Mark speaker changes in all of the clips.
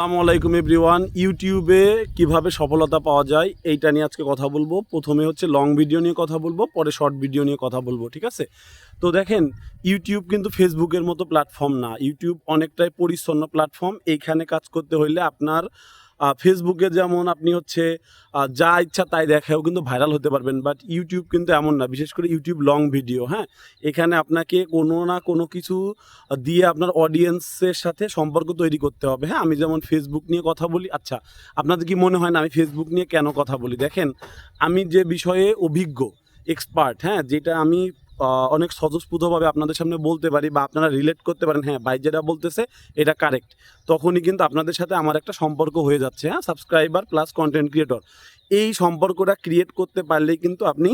Speaker 1: আসসালামু আলাইকুম এভরিওয়ান। ইউটিউবে কীভাবে সফলতা পাওয়া যায়, এইটা নিয়ে আজকে কথা বলব। প্রথমে হচ্ছে লং ভিডিও নিয়ে কথা বলব, পরে শর্ট ভিডিও নিয়ে কথা বলব, ঠিক আছে? তো দেখেন, ইউটিউব কিন্তু ফেসবুকের মতো প্ল্যাটফর্ম না। ইউটিউব অনেকটাই পরিচ্ছন্ন প্ল্যাটফর্ম। এইখানে কাজ করতে হইলে আপনার ফেসবুকে যেমন আপনি হচ্ছে যা ইচ্ছা তাই দেখাও কিন্তু ভাইরাল হতে পারবেন বাট ইউটিউব কিন্তু এমন না, বিশেষ করে ইউটিউব লং ভিডিও হ্যাঁ? এখানে আপনাকে কোনো না কোনো কিছু দিয়ে আপনার অডিয়েন্সের সাথে সম্পর্ক তৈরি করতে হবে হ্যাঁ? আমি যেমন ফেসবুক নিয়ে কথা বলি আচ্ছা আপনাদের কি মনে হয় না আমি ফেসবুক নিয়ে কেন কথা বলি? দেখেন, আমি যে বিষয়ে অভিজ্ঞ এক্সপার্ট হ্যাঁ? যেটা আমি অনেক স্বতঃস্ফূর্তভাবে আপনাদের সামনে বলতে পারি বা আপনারা রিলেট করতে পারেন হ্যাঁ ভাই যেটা বলতেছে এটা কারেক্ট তখনই কিন্তু আপনাদের সাথে আমার একটা সম্পর্ক হয়ে যাচ্ছে হ্যাঁ সাবস্ক্রাইবার প্লাস কন্টেন্ট ক্রিয়েটর এই সম্পর্কটা ক্রিয়েট করতে পারলেই কিন্তু আপনি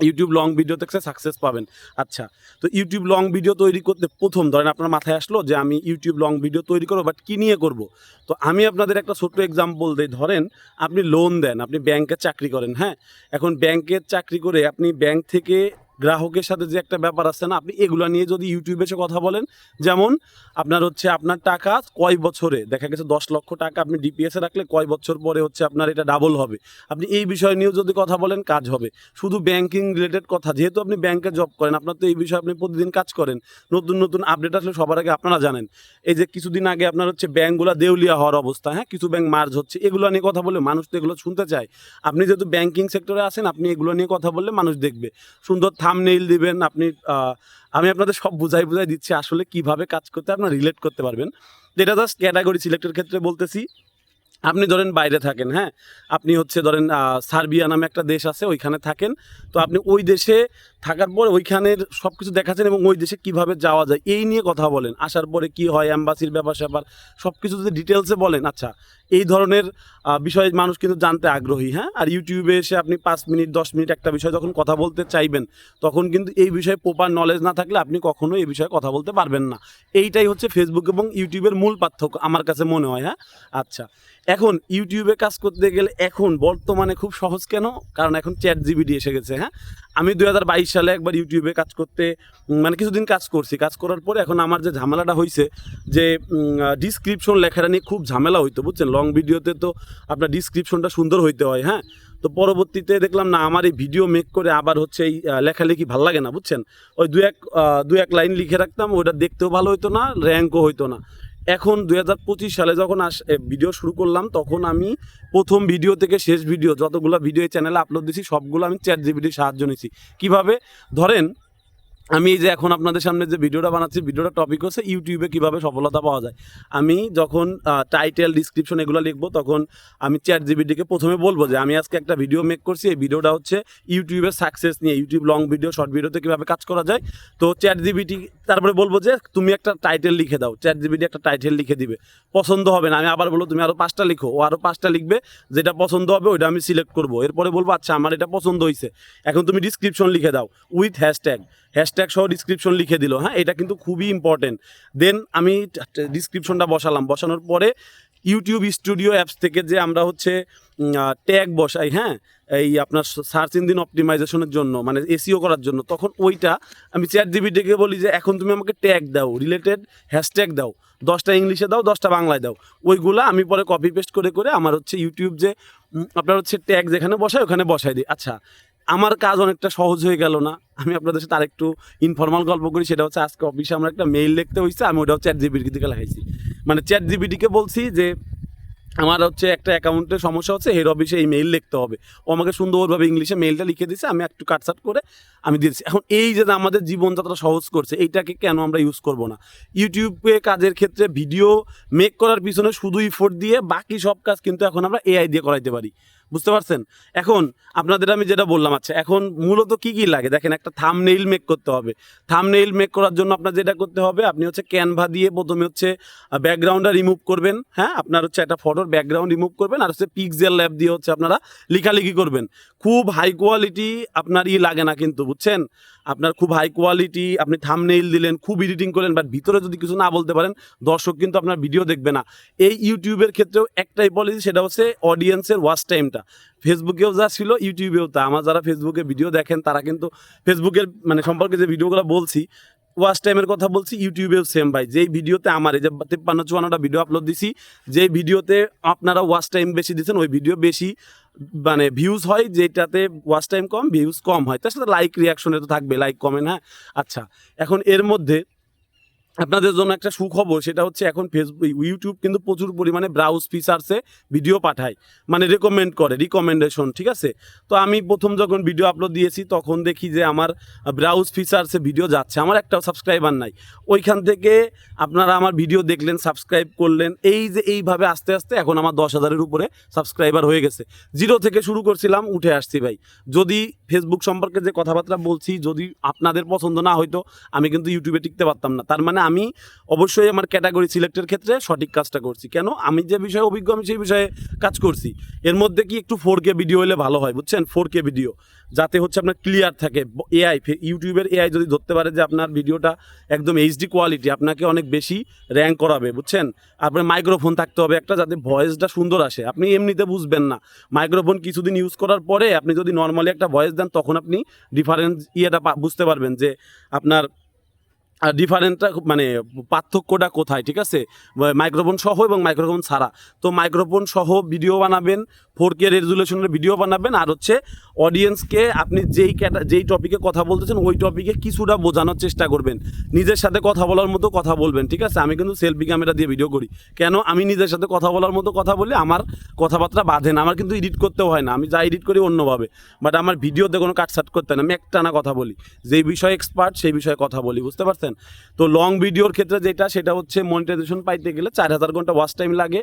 Speaker 1: ইউটিউব লং ভিডিও থেকে সাকসেস পাবেন। আচ্ছা তো ইউটিউব লং ভিডিও তৈরি করতে প্রথম, ধরেন আপনার মাথায় আসলো যে আমি ইউটিউব লং ভিডিও তৈরি করব বাট কী নিয়ে করব? তো আমি আপনাদের একটা ছোট্ট এক্সাম্পল দিই, ধরেন আপনি লোন দেন, আপনি ব্যাংকে চাকরি করেন হ্যাঁ? এখন ব্যাংকের চাকরি করে আপনি ব্যাংক থেকে গ্রাহকের সাথে যে একটা ব্যাপার আছে না, আপনি এগুলো নিয়ে যদি ইউটিউবে এসে কথা বলেন, যেমন আপনার হচ্ছে আপনার টাকা কয় বছরে, দেখা গেছে দশ লক্ষ টাকা আপনি ডিপিএসে রাখলে কয় বছর পরে হচ্ছে আপনার এটা ডাবল হবে। আপনি এই বিষয় নিয়েও যদি কথা বলেন, কাজ হবে। শুধু ব্যাংকিং রিলেটেড কথা, যেহেতু আপনি ব্যাংকে জব করেন, আপনার তো এই বিষয়ে আপনি প্রতিদিন কাজ করেন, নতুন নতুন আপডেট আসলে সবার আগে আপনারা জানেন। এই যে কিছুদিন আগে আপনার হচ্ছে ব্যাংকগুলো দেউলিয়া হওয়ার অবস্থা হ্যাঁ কিছু ব্যাংক মার্জ হচ্ছে, এগুলো নিয়ে কথা বলে মানুষ তো এগুলো শুনতে চায়। আপনি যেহেতু ব্যাংকিং সেক্টরে আছেন, আপনি এগুলো নিয়ে কথা বললে মানুষ দেখবে। সুন্দর থামনেইল দিবেন, আপনি আমি আপনাদের সব বুঝাই বুঝাই দিচ্ছি আসলে কীভাবে কাজ করতে, আপনারা রিলেট করতে পারবেন। এটা জাস্ট ক্যাটাগরি সিলেক্টের ক্ষেত্রে বলতেছি, আপনি ধরেন বাইরে থাকেন হ্যাঁ? আপনি হচ্ছে ধরেন সার্বিয়া নামে একটা দেশ আছে, ওইখানে থাকেন। তো আপনি ওই দেশে থাকার পর ওইখানের সব কিছু দেখাচ্ছেন এবং ওই দেশে কীভাবে যাওয়া যায়, এই নিয়ে কথা বলেন। আসার পরে কি হয় অ্যাম্বাসির ব্যাপার স্যাপার সব কিছু যদি ডিটেলসে বলেন আচ্ছা এই ধরনের বিষয়ে মানুষ কিন্তু জানতে আগ্রহী হ্যাঁ? আর ইউটিউবে এসে আপনি পাঁচ মিনিট, দশ মিনিট একটা বিষয় যখন কথা বলতে চাইবেন, তখন কিন্তু এই বিষয়ে প্রপার নলেজ না থাকলে আপনি কখনোই এই বিষয়ে কথা বলতে পারবেন না। এইটাই হচ্ছে ফেসবুক এবং ইউটিউবের মূল পার্থক্য, আমার কাছে মনে হয় হ্যাঁ? আচ্ছা এখন ইউটিউবে কাজ করতে গেলে এখন, বর্তমানে খুব সহজ কেন? কারণ এখন চ্যাট জিবিডি এসে গেছে হ্যাঁ? আমি দু হাজার বাইশ সালে একবার ইউটিউবে কাজ করতে মানে কিছুদিন কাজ করছি। কাজ করার পরে এখন আমার যে ঝামেলাটা হয়েছে যে ডিসক্রিপশন লেখাটা নিয়ে খুব ঝামেলা হইতো, বুঝছেন? লং ভিডিওতে তো আপনার ডিসক্রিপশনটা সুন্দর হইতে হয় হ্যাঁ? তো পরবর্তীতে দেখলাম, না, আমার এই ভিডিও মেক করে আবার হচ্ছে এই লেখালেখি ভালো লাগে না, বুঝছেন? ওই দু এক দু এক লাইন লিখে রাখতাম, ওইটা দেখতেও ভালো হইতো না র্যাঙ্কও হইতো না। এখন দুই হাজার পঁচিশ সালে যখন আস ভিডিও শুরু করলাম, তখন আমি প্রথম ভিডিও থেকে শেষ ভিডিও যতগুলো ভিডিও চ্যানেলে আপলোড দিয়েছি সবগুলো আমি চ্যাট জিবিটির সাহায্য নিয়েছি কীভাবে? ধরেন আমি এই যে এখন আপনাদের সামনে যে ভিডিওটা বানাচ্ছি, ভিডিওটা টপিক হচ্ছে ইউটিউবে কীভাবে সফলতা পাওয়া যায়। আমি যখন টাইটেল ডিসক্রিপশন এগুলো লিখব, তখন আমি চ্যাট জিবিটিকে প্রথমে বলব যে, আমি আজকে একটা ভিডিও মেক করছি, এই ভিডিওটা হচ্ছে ইউটিউবের সাকসেস নিয়ে ইউটিউব লং ভিডিও শর্ট ভিডিওতে কীভাবে কাজ করা যায়। তো চ্যাট জিবিটি তারপরে বলব যে, তুমি একটা টাইটেল লিখে দাও চ্যাট জিবিটি একটা টাইটেল লিখে দিবে। পছন্দ হবে না, আমি আবার বলব, তুমি আরও পাঁচটা লিখো, ও আরও পাঁচটা লিখবে, যেটা পছন্দ হবে ওইটা আমি সিলেক্ট করব। এরপরে বলব আচ্ছা আমার এটা পছন্দ হয়েছে এখন তুমি ডিসক্রিপশন লিখে দাও উইথ হ্যাশট্যাগ হ্যাশট্যাগ সহ ডিসক্রিপশন লিখে দিল হ্যাঁ? এটা কিন্তু খুবই ইম্পর্টেন্ট দেন আমি ডিসক্রিপশনটা বসালাম। বসানোর পরে ইউটিউব স্টুডিও অ্যাপস থেকে যে আমরা হচ্ছে ট্যাগ বসাই হ্যাঁ? এই আপনার সার্চ ইঞ্জিন অপটিমাইজেশনের জন্য মানে এসিও করার জন্য, তখন ওইটা আমি চ্যাট জিবিটিকে বলি যে, এখন তুমি আমাকে ট্যাগ দাও রিলেটেড হ্যাশট্যাগ দাও। দশটা ইংলিশে দাও, দশটা বাংলায় দাও। ওইগুলো আমি পরে কপি পেস্ট করে করে আমার হচ্ছে ইউটিউব যে আপনার হচ্ছে ট্যাগ যেখানে বসায় ওখানে বসাই দিই। আচ্ছা আমার কাজ অনেকটা সহজ হয়ে গেল না। আমি আপনাদের সাথে আরেকটু ইনফর্মাল গল্প করি, সেটা হচ্ছে আজকে অফিসে আমরা একটা মেইল লিখতে হয়েছে আমি ওটা চ্যাট জিবিটি দিকে লাগাইছি। মানে চ্যাট জিবিটিকে বলছি যে, আমার হচ্ছে একটা অ্যাকাউন্টের সমস্যা হচ্ছে হেড অফিসে এই মেইল লিখতে হবে। ও আমাকে সুন্দরভাবে ইংলিশে মেইলটা লিখে দিয়েছে আমি একটু কাটসাট করে আমি দিয়েছি এখন এই যে আমাদের জীবনযাত্রা সহজ করছে, এইটাকে কেন আমরা ইউজ করব না? ইউটিউবে কাজের ক্ষেত্রে ভিডিও মেক করার পিছনে শুধু ইফোর্ট দিয়ে বাকি সব কাজ কিন্তু এখন আমরা এআই দিয়ে করাইতে পারি। বুঝতে পারছেন? এখন আপনাদের আমি যেটা বললাম আচ্ছা এখন মূলত কি কি লাগে? দেখেন, একটা থাম নেইল মেক করতে হবে। থাম নেইল মেক করার জন্য আপনার যেটা করতে হবে, আপনি হচ্ছে ক্যানভা দিয়ে প্রথমে হচ্ছে ব্যাকগ্রাউন্ডটা রিমুভ করবেন হ্যাঁ? আপনার হচ্ছে একটা ফটোর ব্যাকগ্রাউন্ড রিমুভ করবেন আর হচ্ছে পিক্সেল ল্যাব দিয়ে হচ্ছে আপনারা লিখালিখি করবেন। খুব হাই কোয়ালিটি আপনার ই লাগে না কিন্তু, বুঝছেন? আপনার খুব হাই কোয়ালিটি আপনি থামনেইল দিলেন, খুব এডিটিং করলেন বাট ভিতরে যদি কিছু না বলতে পারেন, দর্শক কিন্তু আপনার ভিডিও দেখবে না। এই ইউটিউবের ক্ষেত্রেও একটাই পলিসি সেটা হচ্ছে অডিয়েন্সের ওয়াচ টাইমটা ফেসবুকেও যা ছিল ইউটিউবেও তা। আমার যারা ফেসবুকে ভিডিও দেখেন, তারা কিন্তু ফেসবুকের মানে সম্পর্কে যে ভিডিওগুলো বলছি ওয়াচ টাইমের কথা বলছি, ইউটিউবেও সেম ভাই। যেই ভিডিওতে আমার এই যে তিপ্পান্ন চুয়ান্নটা ভিডিও আপলোড দিছি যে ভিডিওতে আপনারা ওয়াচ টাইম বেশি দিচ্ছেন, ওই ভিডিও বেশি মানে ভিউজ হয়, যেটাতে ওয়াচ টাইম কম ভিউজ কম হয়। তার সাথে লাইক রিয়াকশনে তো থাকবে লাইক কমে না আচ্ছা এখন এর মধ্যে আপনাদের জন্য একটা সুখবর, সেটা হচ্ছে এখন ফেসবুক ইউটিউব কিন্তু প্রচুর পরিমাণে ব্রাউজ ফিচার্সে ভিডিও পাঠায় মানে রেকমেন্ড করে রিকমেন্ডেশন ঠিক আছে? তো আমি প্রথম যখন ভিডিও আপলোড দিয়েছি, তখন দেখি যে আমার ব্রাউজ ফিচার্সে ভিডিও যাচ্ছে, আমার একটাও সাবস্ক্রাইবার নাই। ওইখান থেকে আপনারা আমার ভিডিও দেখলেন সাবস্ক্রাইব করলেন, এই যে এইভাবে আস্তে আস্তে এখন আমার দশ হাজারের উপরে সাবস্ক্রাইবার হয়ে গেছে। জিরো থেকে শুরু করছিলাম, উঠে আসছি ভাই। যদি ফেসবুক সম্পর্কে যে কথাবার্তা বলছি, যদি আপনাদের পছন্দ না হয়তো আমি কিন্তু ইউটিউবে টিকতে পারতাম না। তার মানে আমি অবশ্যই আমার ক্যাটাগরি সিলেক্টের ক্ষেত্রে সঠিক কাজটা করছি। কেন? আমি যে বিষয়ে অভিজ্ঞ, আমি সেই বিষয়ে কাজ করছি। এর মধ্যে কি একটু ফোর কে ভিডিও হলে ভালো হয়, বুঝছেন? ফোর কে ভিডিও যাতে হচ্ছে আপনার ক্লিয়ার থাকে। এআই ইউটিউবের এআই যদি ধরতে পারে যে আপনার ভিডিওটা একদম এইচডি কোয়ালিটি আপনাকে অনেক বেশি র্যাঙ্ক করাবে, বুঝছেন? আপনার মাইক্রোফোন থাকতে হবে একটা, যাতে ভয়েসটা সুন্দর আসে। আপনি এমনিতে বুঝবেন না। মাইক্রোফোন কিছুদিন ইউজ করার পরে আপনি যদি নর্মালি একটা ভয়েস দেন, তখন আপনি ডিফারেন্স ইয়েটা বুঝতে পারবেন যে আপনার ডিফারেন্টটা মানে পার্থক্যটা কোথায়, ঠিক আছে? মাইক্রোফোন সহ এবং মাইক্রোফোন ছাড়া। তো মাইক্রোফোন সহ ভিডিও বানাবেন ফোর কে রেজুলেশনের ভিডিও বানাবেন, আর হচ্ছে অডিয়েন্সকে আপনি যেই যেই টপিকে কথা বলতেছেন, ওই টপিকে কিছুটা বোঝানোর চেষ্টা করবেন। নিজের সাথে কথা বলার মতো কথা বলবেন, ঠিক আছে? আমি কিন্তু সেলফি ক্যামেরা দিয়ে ভিডিও করি। কেন? আমি নিজের সাথে কথা বলার মতো কথা বলি আমার কথাবার্তা বাঁধে না, আমার কিন্তু এডিট করতেও হয় না। আমি যা এডিট করি অন্যভাবে। বাট আমার ভিডিওতে কোনো কাটসাট করতে না। আমি একটানা কথা বলি। যেই বিষয়ে এক্সপার্ট সেই বিষয়ে কথা বলি, বুঝতে পারছেন? তো লং ভিডিওর ক্ষেত্রে যেটা, সেটা হচ্ছে মনিটাইজেশন পাইতে গেলে চার হাজার ঘণ্টা ওয়াচ টাইম লাগে।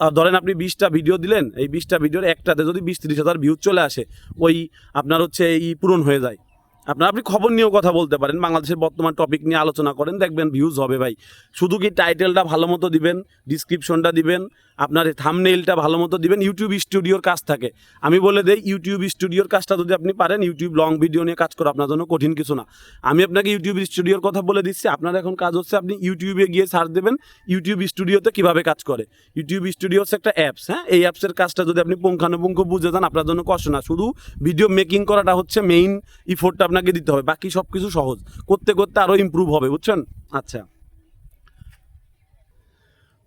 Speaker 1: আর ধরেন আপনি বিশটা ভিডিও দিলেন, এই বিশটা ভিডিওর একটাতে যদি বিশ তিরিশ হাজার ভিউ চলে আসে, ওই আপনার হচ্ছে এই পূরণ হয়ে যায়। আপনার, আপনি খবর নিয়েও কথা বলতে পারেন। বাংলাদেশের বর্তমান টপিক নিয়ে আলোচনা করেন, দেখবেন ভিউজ হবে ভাই। শুধু কি টাইটেলটা ভালো মতো দিবেন ডিসক্রিপশনটা দিবেন, আপনার থামনেইলটা ভালো মতো দিবেন ইউটিউব স্টুডিওর কাজ থাকে। আমি বলে দিই ইউটিউব স্টুডিওর কাজটা যদি আপনি পারেন ইউটিউব লং ভিডিও নিয়ে কাজ করা আপনার জন্য কঠিন কিছু না। আমি আপনাকে ইউটিউব স্টুডিওর কথা বলে দিচ্ছি, আপনার এখন কাজ হচ্ছে আপনি ইউটিউবে গিয়ে সার্চ দেবেন ইউটিউব স্টুডিওতে কীভাবে কাজ করে। ইউটিউব স্টুডিও হচ্ছে একটা অ্যাপস হ্যাঁ? এই অ্যাপসের কাজটা যদি আপনি পুঙ্খানুপুঙ্খ বুঝে যান, আপনার জন্য কষ্ট না। শুধু ভিডিও মেকিং করাটা হচ্ছে মেইন ইফোর্টটা আপনাকে দিতে হবে, বাকি সব কিছু সহজ। করতে করতে আরও ইমপ্রুভ হবে, বুঝছেন? আচ্ছা।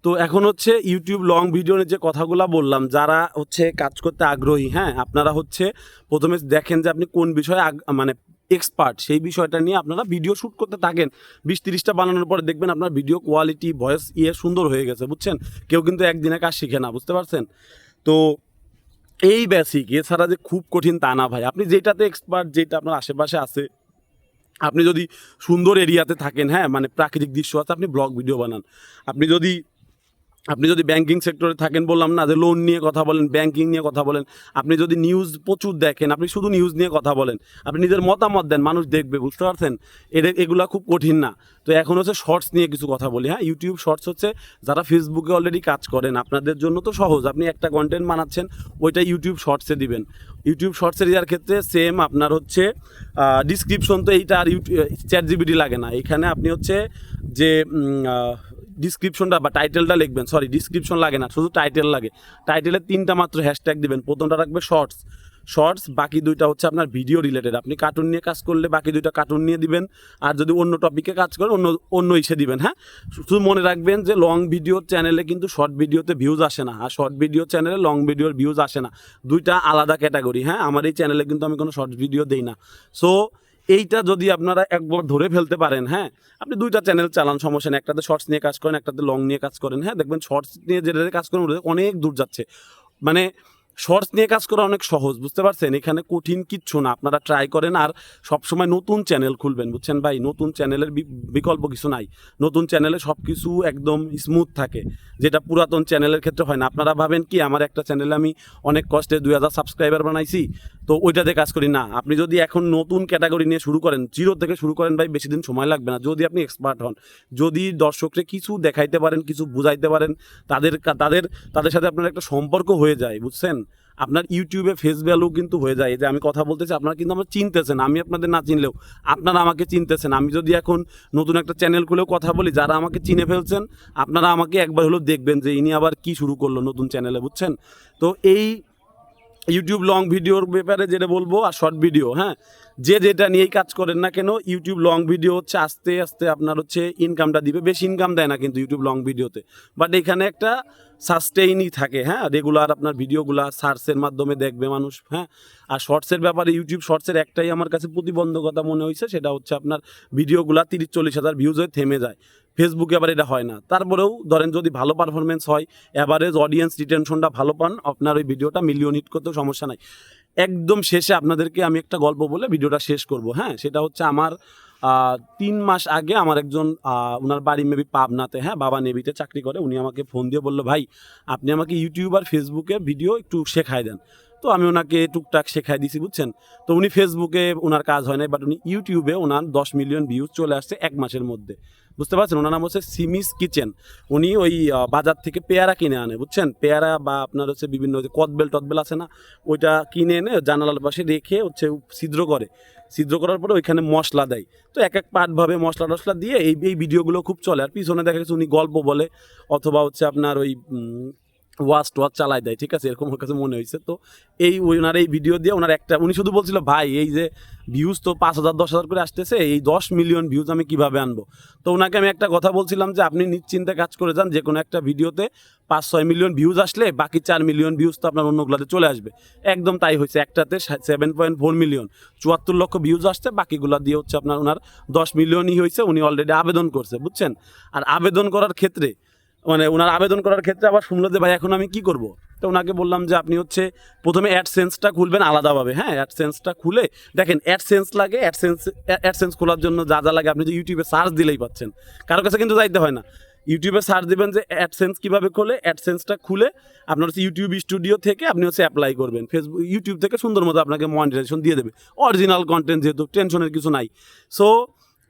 Speaker 1: তো এখন হচ্ছে ইউটিউব লং ভিডিওর যে কথাগুলো বললাম, যারা হচ্ছে কাজ করতে আগ্রহী হ্যাঁ আপনারা হচ্ছে প্রথমে দেখেন যে আপনি কোন বিষয়ে মানে এক্সপার্ট সেই বিষয়টা নিয়ে আপনারা ভিডিও শ্যুট করতে থাকেন। বিশ তিরিশটা বানানোর পরে দেখবেন আপনার ভিডিও কোয়ালিটি ভয়েস ইয়ে সুন্দর হয়ে গেছে, বুঝছেন? কেউ কিন্তু একদিনে কাজ শিখে না, বুঝতে পারছেন? তো এই বেসিক এছাড়া যে খুব কঠিন তা না ভাই। আপনি যেটাতে এক্সপার্ট যেটা আপনার আশেপাশে আছে, আপনি যদি সুন্দর এরিয়াতে থাকেন হ্যাঁ মানে প্রাকৃতিক দৃশ্য আছে, আপনি ব্লগ ভিডিও বানান। আপনি যদি আপনি যদি ব্যাংকিং সেক্টরে থাকেন, বললাম না যে লোন নিয়ে কথা বলেন ব্যাংকিং নিয়ে কথা বলেন। আপনি যদি নিউজ প্রচুর দেখেন, আপনি শুধু নিউজ নিয়ে কথা বলেন, আপনি নিজের মতামত দেন, মানুষ দেখবে, বুঝতে পারছেন? এটা এগুলা খুব কঠিন না। তো এখন হচ্ছে শর্টস নিয়ে কিছু কথা বলি হ্যাঁ? ইউটিউব শর্টস হচ্ছে যারা ফেসবুকে অলরেডি কাজ করেন, আপনাদের জন্য তো সহজ। আপনি একটা কন্টেন্ট বানাচ্ছেন, ওইটা ইউটিউব শর্টসে দিবেন। ইউটিউব শর্টসে দেওয়ার ক্ষেত্রে সেম আপনার হচ্ছে ডিসক্রিপশন তো এইটা আর ইউটিউব চ্যাট জিবিটি লাগে না। এখানে আপনি হচ্ছে যে ডিসক্রিপশনটা বা টাইটেলটা লিখবেন সরি ডিসক্রিপশন লাগে না, শুধু টাইটেল লাগে। টাইটেলে তিনটা মাত্র হ্যাশট্যাগ দিবেন, প্রথমটা রাখবে শর্টস শর্টস বাকি দুইটা হচ্ছে আপনার ভিডিও রিলেটেড আপনি কার্টুন নিয়ে কাজ করলে বাকি দুইটা কার্টুন নিয়ে দিবেন, আর যদি অন্য টপিকে কাজ করেন, অন্য অন্য ইসে দিবেন হ্যাঁ? শুধু মনে রাখবেন যে লং ভিডিওর চ্যানেলে কিন্তু শর্ট ভিডিওতে ভিউজ আসে না, আর শর্ট ভিডিও চ্যানেলে লং ভিডিওর ভিউজ আসে না। দুইটা আলাদা ক্যাটাগরি হ্যাঁ? আমার এই চ্যানেলে কিন্তু আমি কোনো শর্ট ভিডিও দেই না। সো এইটা যদি আপনারা একবার ধরে ফেলতে পারেন হ্যাঁ? আপনি দুইটা চ্যানেল চালান, সমস্যা নেই। একটাতে শর্টস নিয়ে কাজ করেন, একটাতে লং নিয়ে কাজ করেন হ্যাঁ? দেখবেন শর্টস নিয়ে যেটা কাজ করেন, ওটা অনেক দূর যাচ্ছে। মানে শর্টস নিয়ে কাজ করা অনেক সহজ, বুঝতে পারছেন? এখানে কঠিন কিচ্ছু না। আপনারা ট্রাই করেন আর সবসময় নতুন চ্যানেল খুলবেন, বুঝছেন ভাই? নতুন চ্যানেলের বিকল্প কিছু নাই। নতুন চ্যানেলে সব কিছু একদম স্মুথ থাকে, যেটা পুরাতন চ্যানেলের ক্ষেত্রে হয় না। আপনারা ভাবেন কি, আমার একটা চ্যানেলে আমি অনেক কষ্টে দুই হাজার সাবস্ক্রাইবার বানাইছি তো ওইটাতে কাজ করি। না, আপনি যদি এখন নতুন ক্যাটাগরি নিয়ে শুরু করেন, জিরো থেকে শুরু করেন ভাই, বেশি দিন সময় লাগবে না। যদি আপনি এক্সপার্ট হন, যদি দর্শককে কিছু দেখাইতে পারেন, কিছু বুঝাইতে পারেন, তাদের তাদের তাদের সাথে আপনার একটা সম্পর্ক হয়ে যায়, বুঝছেন? আপনার ইউটিউবে ফেস ভ্যালু কিন্তু হয়ে যায়। যে আমি কথা বলতেছি, আপনারা কিন্তু আমার চিনতেছেন, আমি আপনাদের না চিনলেও আপনারা আমাকে চিনতেছেন। আমি যদি এখন নতুন একটা চ্যানেল খুলেও কথা বলি, যারা আমাকে চিনে ফেলছেন, আপনারা আমাকে একবার হলেও দেখবেন যে ইনি আবার কি শুরু করল নতুন চ্যানেলে বুঝছেন? তো এই ইউটিউব লং ভিডিওর ব্যাপারে যেটা বলব আর শর্ট ভিডিও হ্যাঁ? যে যেটা নিয়েই কাজ করেন না কেন ইউটিউব লং ভিডিও হচ্ছে আস্তে আস্তে আপনার হচ্ছে ইনকামটা দিবে। বেশি ইনকাম দেয় না কিন্তু ইউটিউব লং ভিডিওতে বাট এখানে একটা সাস্টেইনই থাকে হ্যাঁ? রেগুলার আপনার ভিডিওগুলো সার্চের মাধ্যমে দেখবে মানুষ হ্যাঁ? আর শর্টসের ব্যাপারে ইউটিউব শর্টসের একটাই আমার কাছে প্রতিবন্ধকতা মনে হয়েছে সেটা হচ্ছে আপনার ভিডিওগুলো তিরিশ চল্লিশ হাজার ভিউজ হয়ে থেমে যায়। ফেসবুকে আবার এটা হয় না। তারপরেও ধরেন যদি ভালো পারফরমেন্স হয় অ্যাভারেজ অডিয়েন্স রিটেনশনটা ভালো পান, আপনার ওই ভিডিওটা মিলিয়ন হিট করতেও সমস্যা নাই। একদম শেষে আপনাদেরকে আমি একটা গল্প বলে ভিডিওটা শেষ করব হ্যাঁ? সেটা হচ্ছে আমার তিন মাস আগে আমার একজন ওনার বাড়ি মেবি পাবনাতে হ্যাঁ? বাবা নেভিতে চাকরি করে, উনি আমাকে ফোন দিয়ে বলল, ভাই, আপনি আমাকে ইউটিউব আর ফেসবুকে ভিডিও একটু শেখায় দেন। তো আমি ওনাকে টুকটাক শেখাই দিছি, বুঝছেন? তো উনি ফেসবুকে ওনার কাজ হয় না বাট উনি ইউটিউবে ওনার দশ মিলিয়ন ভিউজ চলে আসছে এক মাসের মধ্যে। বুঝতে পারছেন? ওনার নাম হচ্ছে সিমিস কিচেন। উনি ওই বাজার থেকে পেয়ারা কিনে আনে, বুঝছেন? পেয়ারা বা আপনার হচ্ছে বিভিন্ন যে কদবেল টদবেল আছে না, ওইটা কিনে এনে জানালার পাশে রেখে হচ্ছে ছিদ্র করে। ছিদ্র করার পরে ওইখানে মশলা দেয়। তো এক এক পার্টভাবে মশলা টশলা দিয়ে এই এই ভিডিওগুলো খুব চলে। আর পিছনে দেখা গেছে উনি গল্প বলে, অথবা হচ্ছে আপনার ওই ওয়াচ টোয়াচ চালাই দেয়, ঠিক আছে? এরকম ওর কাছে মনে হয়েছে। তো এই ওনার এই ভিডিও দিয়ে ওনার একটা, উনি শুধু বলছিল, ভাই, এই যে ভিউজ তো পাঁচ হাজার, দশ হাজার করে আসতেছে, এই দশ মিলিয়ন ভিউজ আমি কীভাবে আনব? তো ওনাকে আমি একটা কথা বলছিলাম যে, আপনি নিশ্চিন্তে কাজ করে যান, যে কোনো একটা ভিডিওতে পাঁচ, ছয় মিলিয়ন ভিউজ আসলে বাকি চার মিলিয়ন ভিউজ তো আপনার অন্যগুলোতে চলে আসবে। একদম তাই হয়েছে, একটাতে সেভেন পয়েন্ট ফোর মিলিয়ন চুয়াত্তর লক্ষ ভিউজ আসছে, বাকিগুলো দিয়ে হচ্ছে আপনার ওনার দশ মিলিয়নই হয়েছে, উনি অলরেডি আবেদন করছে, বুঝছেন? আর আবেদন করার ক্ষেত্রে মানে ওনার আবেদন করার ক্ষেত্রে আবার শুনলো যে, ভাই, এখন আমি কি করব? তো ওনাকে বললাম যে, আপনি হচ্ছে প্রথমে অ্যাডসেন্সটা খুলবেন আলাদাভাবে। হ্যাঁ অ্যাডসেন্সটা খুলে দেখেন অ্যাডসেন্স লাগে অ্যাডসেন্স অ্যাডসেন্স খোলার জন্য যা যা লাগে আপনি যে ইউটিউবে সার্চ দিলেই পাচ্ছেন। কারও কাছে কিন্তু যাইতে হয় না। ইউটিউবে সার্চ দেবেন যে অ্যাডসেন্স কীভাবে খোলে অ্যাডসেন্সটা খুলে আপনার হচ্ছে ইউটিউব স্টুডিও থেকে আপনি হচ্ছে অ্যাপ্লাই করবেন। ফেসবুক ইউটিউব থেকে সুন্দর মতো আপনাকে মনিটাইজেশন দিয়ে দেবে। অরিজিনাল কন্টেন্ট যেহেতু টেনশনের কিছু নাই। সো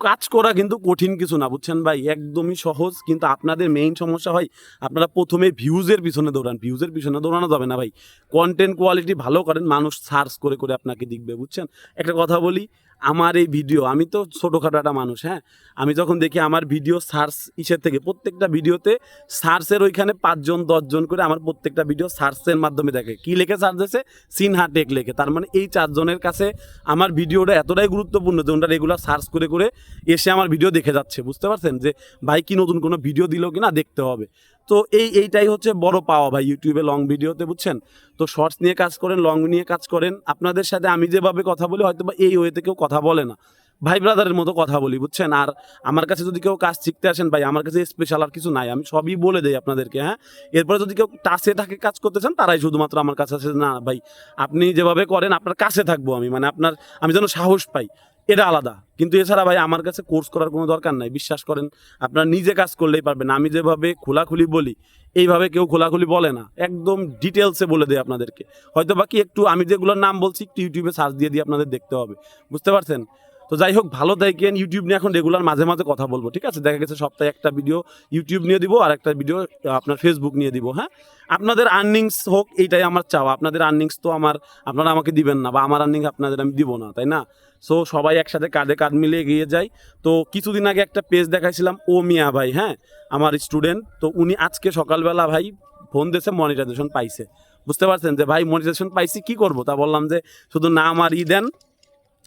Speaker 1: কাজ করা কিন্তু কঠিন কিছু না, বুঝছেন ভাই? একদমই সহজ, কিন্তু আপনাদের মেইন সমস্যা হয়, আপনারা প্রথমে ভিউজের পিছনে দৌড়ান। ভিউজের পিছনে দৌড়ানো যাবে না ভাই। কন্টেন্ট কোয়ালিটি ভালো করেন, মানুষ সার্চ করে করে আপনাকে দেখবে, বুঝছেন? একটা কথা বলি আমার এই ভিডিও আমি তো ছোটোখাটো একটা মানুষ হ্যাঁ? আমি যখন দেখি আমার ভিডিও সার্চ ইসের থেকে, প্রত্যেকটা ভিডিওতে সার্চের ওইখানে পাঁচজন, দশজন করে আমার প্রত্যেকটা ভিডিও সার্চের মাধ্যমে দেখে। কী লেখে সার্চ দিয়েছে? সিনহা টেক লেখে। তার মানে এই চারজনের কাছে আমার ভিডিওটা এতটাই গুরুত্বপূর্ণ যে ওনারা রেগুলার সার্চ করে করে এসে আমার ভিডিও দেখে যাচ্ছে। বুঝতে পারছেন? যে, ভাই কি নতুন কোনো ভিডিও দিল কি না দেখতে হবে। তো এই, এইটাই হচ্ছে বড় পাওয়া ভাই ইউটিউবে লং ভিডিওতে বুঝছেন? তো শর্টস নিয়ে কাজ করেন লং নিয়ে কাজ করেন, আপনাদের সাথে আমি যেভাবে কথা বলি হয়তো বা এই ওয়েতে কেউ কথা বলে না। ভাই ব্রাদারের মতো কথা বলি, বুঝছেন? আর আমার কাছে যদি কেউ কাজ শিখতে আসেন, ভাই, আমার কাছে স্পেশাল আর কিছু নাই, আমি সবই বলে দেই আপনাদেরকে হ্যাঁ? এরপরে যদি কেউ টাচে থাকে কাজ করতে চান, তারাই শুধুমাত্র আমার কাছে আছে, না, ভাই, আপনি যেভাবে করেন, আপনার কাছে থাকব আমি। মানে আপনার, আমি যেন সাহস পাই। এটা আলাদা। কিন্তু এছাড়া ভাই আমার কাছে কোর্স করার কোনো দরকার নাই। বিশ্বাস করেন, আপনার নিজে কাজ করলেই পারবেন। আমি যেভাবে খোলাখুলি বলি, এইভাবে কেউ খোলাখুলি বলে না। একদম ডিটেলসে বলে দেয় আপনাদেরকে। হয়তো বাকি একটু আমি যেগুলোর নাম বলছি, একটু ইউটিউবে সার্চ দিয়ে দিয়ে আপনাদের দেখতে হবে। বুঝতে পারছেন? তো যাই হোক, ভালো দেখেন ইউটিউব নিয়ে এখন রেগুলার মাঝে মাঝে কথা বলব, ঠিক আছে? দেখা গেছে সপ্তাহে একটা ভিডিও ইউটিউব নিয়ে দিব আর একটা ভিডিও আপনার ফেসবুক নিয়ে দিব হ্যাঁ? আপনাদের আর্নিংস হোক, এইটাই আমার চাওয়া। আপনাদের আর্নিংস তো আমার, আপনারা আমাকে দিবেন না বা আমার আর্নিং আপনাদের আমি দিব না, তাই না? সো সবাই একসাথে কাঁধে কাঁধ মিলিয়ে এগিয়ে যাই। তো কিছুদিন আগে একটা পেজ দেখাইছিলাম, ও মিয়া ভাই হ্যাঁ? আমার স্টুডেন্ট তো উনি আজকে সকালবেলা ভাই ফোন দিয়েছে মনিটাইজেশন পাইছে। বুঝতে পারছেন যে, ভাই মনিটাইজেশন পাইছি, কি করব? তা বললাম যে, শুধু নাম আর ই দেন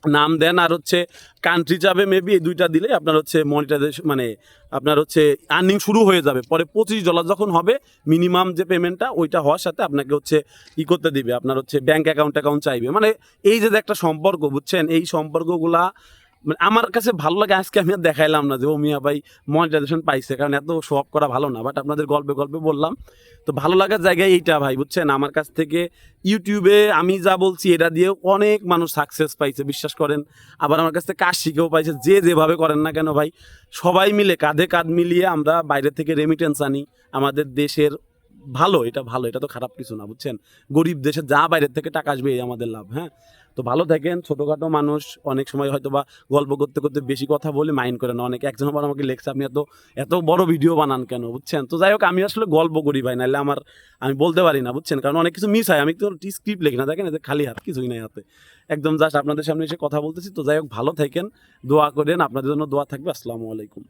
Speaker 1: নাম দেন আর হচ্ছে কান্ট্রি যাবে মেবি এই দুইটা দিলে আপনার হচ্ছে মনিটাইজেশন মানে আপনার হচ্ছে আর্নিং শুরু হয়ে যাবে। পরে পঁচিশ ডলার যখন হবে মিনিমাম যে পেমেন্টটা ওইটা হওয়ার সাথে আপনাকে হচ্ছে ই করতে দিবে। আপনার হচ্ছে ব্যাঙ্ক অ্যাকাউন্ট অ্যাকাউন্ট চাইবে। মানে এই যে একটা সম্পর্ক, বুঝছেন? এই সম্পর্কগুলা মানে আমার কাছে ভালো লাগে, আজকে আমি আর দেখাইলাম না যে, ও মিয়া ভাই মনিটাইজেশন পাইছে, কারণ এত শো অফ করা ভালো না বাট আপনাদের গল্পে গল্পে বললাম। তো ভালো লাগার জায়গায় এইটা ভাই, বুঝছেন? আমার কাছ থেকে ইউটিউবে আমি যা বলছি, এটা দিয়ে অনেক মানুষ সাকসেস পাইছে, বিশ্বাস করেন। আবার আমার কাছ থেকে কাজ শিখেও পাইছে, যে যেভাবে করেন না কেন ভাই, সবাই মিলে, কাঁধে কাঁধ মিলিয়ে আমরা বাইরে থেকে রেমিটেন্স আনি। আমাদের দেশের ভালো, এটা ভালো, এটা তো খারাপ কিছু না, বুঝছেন? গরিব দেশে যা বাইরের থেকে টাকা আসবে, এই আমাদের লাভ হ্যাঁ? তো ভালো থাকেন, ছোটোখাটো মানুষ, অনেক সময় হয়তো বা গল্প করতে করতে বেশি কথা বলে মাইন্ড করে না। অনেক একজন আবার আমাকে লেখছে, আপনি এত এত বড় ভিডিও বানান কেন? বুঝছেন? তো যাই হোক, আমি আসলে গল্প করি ভাই, নাহলে আমার, আমি বলতে পারি না, বুঝছেন? কারণ অনেক কিছু মিস হয়। আমি তো স্ক্রিপ্ট লিখি না, দেখেন এতে খালি হাত, কিছুই নাই হাতে। একদম জাস্ট আপনাদের সামনে এসে কথা বলতেছি। তো যাই হোক, ভালো থাকেন, দোয়া করেন, আপনাদের জন্য দোয়া থাকবে। আসসালামু আলাইকুম।